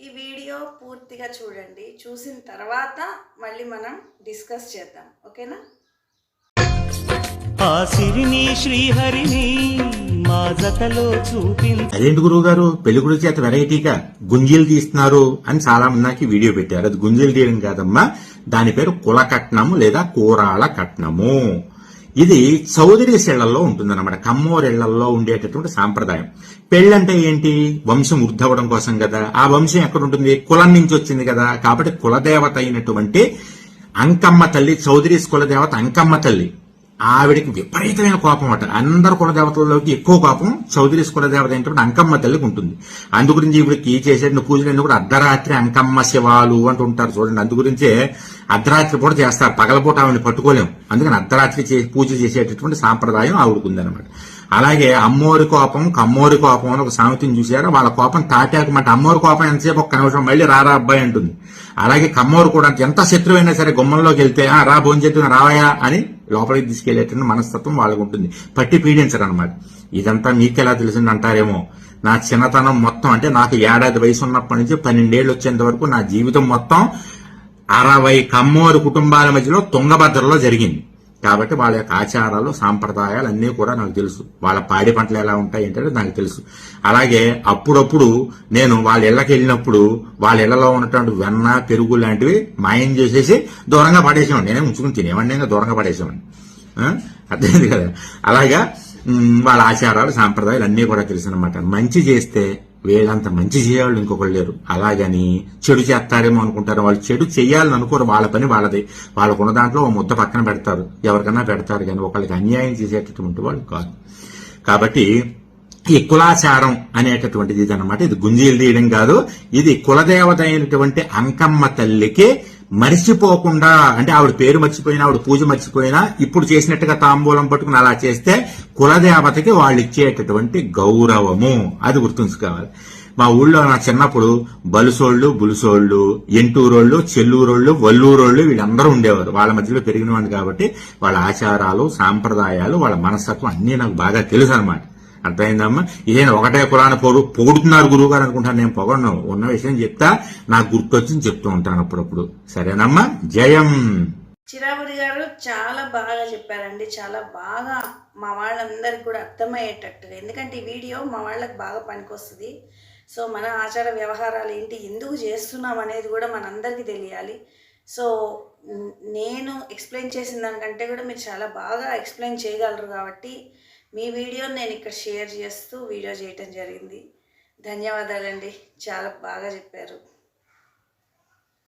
ఈ వీడియో పూర్తిగా చూడండి. చూసిన తర్వాత మళ్ళీ మనం డిస్కస్ చేద్దాం. ఓకేనా? ఆ సిరిని శ్రీహరిని మా జతలో చూపించ. అదేంటి గురువు గారు పెళ్ళిగుడి చేత వెరైటీగా గుంజీలు తీస్తున్నారు అని చాలా మంది నాకు ఈ వీడియో పెట్టారు. అది గుంజీలు తీయడం కాదమ్మా దాని పేరు కుల కట్నము లేదా కూరాళ కట్నము. ఇది చౌదరి ఇళ్ళలో ఉంటుందన్నమాట. కమ్మోరిళ్ళలో ఉండేటటువంటి సాంప్రదాయం. పెళ్ళంటే ఏంటి? వంశం వృద్ధవడం కోసం కదా. ఆ వంశం ఎక్కడ ఉంటుంది కులం నుంచి వచ్చింది కదా. కాబట్టి కులదేవత అయినటువంటి అంకమ్మ తల్లి చౌదరీస్ కులదేవత అంకమ్మ తల్లి. ఆవిడకి విపరీతమైన కోపం అట. అందరు కులదేవతల్లోకి ఎక్కువ కోపం. చౌదరీస్ కులదేవత ఏంటంటే అంకమ్మ తల్లికి ఉంటుంది. అందు గురించి ఈవిడికి చేసేటువంటి పూజలు కూడా అర్ధరాత్రి అంకమ్మ శివాలు అంటూ ఉంటారు చూడండి. అందు గురించే అర్ధరాత్రి పూట చేస్తారు. పగలపూట ఆవిడని పట్టుకోలేము అందుకని అర్ధరాత్రి పూజ చేసేటటువంటి సాంప్రదాయం ఆవిడకుంది అనమాట అలాగే అమ్మోరి కోపం కమ్మోరి కోపం అని ఒక సామెతని చూశారు? వాళ్ళ కోపం తాటాకు మాట. అమ్మోరి కోపం ఎంతసేపు? ఒక్క నిమిషం. మళ్ళీ రారా అబ్బాయి అంటుంది. అలాగే కమ్మోరు కూడా ఎంత శత్రువైనా సరే గుమ్మంలోకి వెళ్తే "ఆ, రా భోంచేతున్నా రావయా అని లోపలికి తీసుకెళ్ళేటువంటి మనస్తత్వం వాళ్ళకు ఉంటుంది. పట్టి పీడించరు అనమాట ఇదంతా మీకెలా తెలిసింది అంటారేమో నా చిన్నతనం మొత్తం అంటే నాకు ఏడాది వయసు ఉన్నప్పటి నుంచి పన్నెండేళ్ళు వచ్చేంత వరకు నా జీవితం మొత్తం అరవై కమ్మోరు కుటుంబాల మధ్యలో తుంగభద్రలో జరిగింది. కాబట్టి వాళ్ళ యొక్క ఆచారాలు సాంప్రదాయాలు అన్నీ కూడా నాకు తెలుసు. వాళ్ళ పాడి పంటలు ఎలా ఉంటాయి ఏంటంటే నాకు తెలుసు. అలాగే అప్పుడప్పుడు నేను వాళ్ళ ఇళ్ళకి వెళ్ళినప్పుడు వాళ్ళ ఇళ్ళలో ఉన్నటువంటి వెన్న పెరుగు లాంటివి మాయం చేసేసి దూరంగా పడేసేవాడిని. నేనే ఉంచుకుని తినేవాడిని నేను దూరంగా పడేసేవాడిని. అర్థమైంది కదా? అలాగా వాళ్ళ ఆచారాలు సాంప్రదాయాలు అన్నీ కూడా తెలుసు అనమాట మంచి చేస్తే వీళ్ళంత మంచి చేయాలి ఇంకొకళ్ళు లేరు. అలాగని చెడు చేస్తారేమో అనుకుంటారు. వాళ్ళు చెడు చేయాలని అనుకోరు. వాళ్ళ పని వాళ్ళది. వాళ్ళకున్న దాంట్లో ఓ ముద్ద పక్కన పెడతారు. ఎవరికన్నా పెడతారు కానీ ఒకళ్ళకి అన్యాయం చేసేటటువంటి వాళ్ళు కాదు. కాబట్టి ఈ కులాచారం అనేటటువంటిది ఇది అనమాట ఇది గుంజీలు తీయడం కాదు. ఇది కులదేవత అయినటువంటి అంకమ్మ తల్లికి మరిచిపోకుండా అంటే ఆవిడ పేరు మర్చిపోయినా ఆవిడ పూజ మర్చిపోయినా ఇప్పుడు చేసినట్టుగా తాంబూలం పట్టుకుని అలా చేస్తే కులదేవతకి వాళ్ళు ఇచ్చేటటువంటి గౌరవము. అది గుర్తుంచుకోవాలి. మా ఊళ్ళో నా చిన్నప్పుడు బలుసోళ్ళు బులుసోళ్ళు ఎంటూరోళ్ళు చెల్లూరోళ్ళు వల్లూరోళ్ళు వీళ్ళందరూ ఉండేవారు. వాళ్ళ మధ్యలో పెరిగిన కాబట్టి వాళ్ళ ఆచారాలు సాంప్రదాయాలు వాళ్ళ మనస్తత్వం అన్నీ నాకు బాగా తెలుసు అనమాట అర్థమైందమ్మా? ఇదేనా ఒకటే కులాన్ని పొడు పొగుడుతున్నారు గురువు గారు అనుకుంటాను. నేను పొగడను. ఉన్న విషయం చెప్తా నాకు గుర్తొచ్చింది చెప్తూ ఉంటాను అప్పుడప్పుడు. సరేనమ్మా? జయం. చిరాపురి గారు చాలా బాగా చెప్పారండి. చాలా బాగా మా వాళ్ళందరికీ కూడా అర్థమయ్యేటట్టుగా. ఎందుకంటే ఈ వీడియో మా వాళ్ళకి బాగా పనికొస్తుంది. సో మన ఆచార వ్యవహారాలు ఏంటి ఎందుకు చేస్తున్నాం అనేది కూడా మనందరికీ తెలియాలి. సో నేను ఎక్స్ప్లెయిన్ చేసిన దానికంటే కూడా మీరు చాలా బాగా ఎక్స్ప్లెయిన్ చేయగలరు కాబట్టి మీ వీడియోని నేను ఇక్కడ షేర్ చేస్తూ వీడియో చేయటం జరిగింది. ధన్యవాదాలండి. చాలా బాగా చెప్పారు.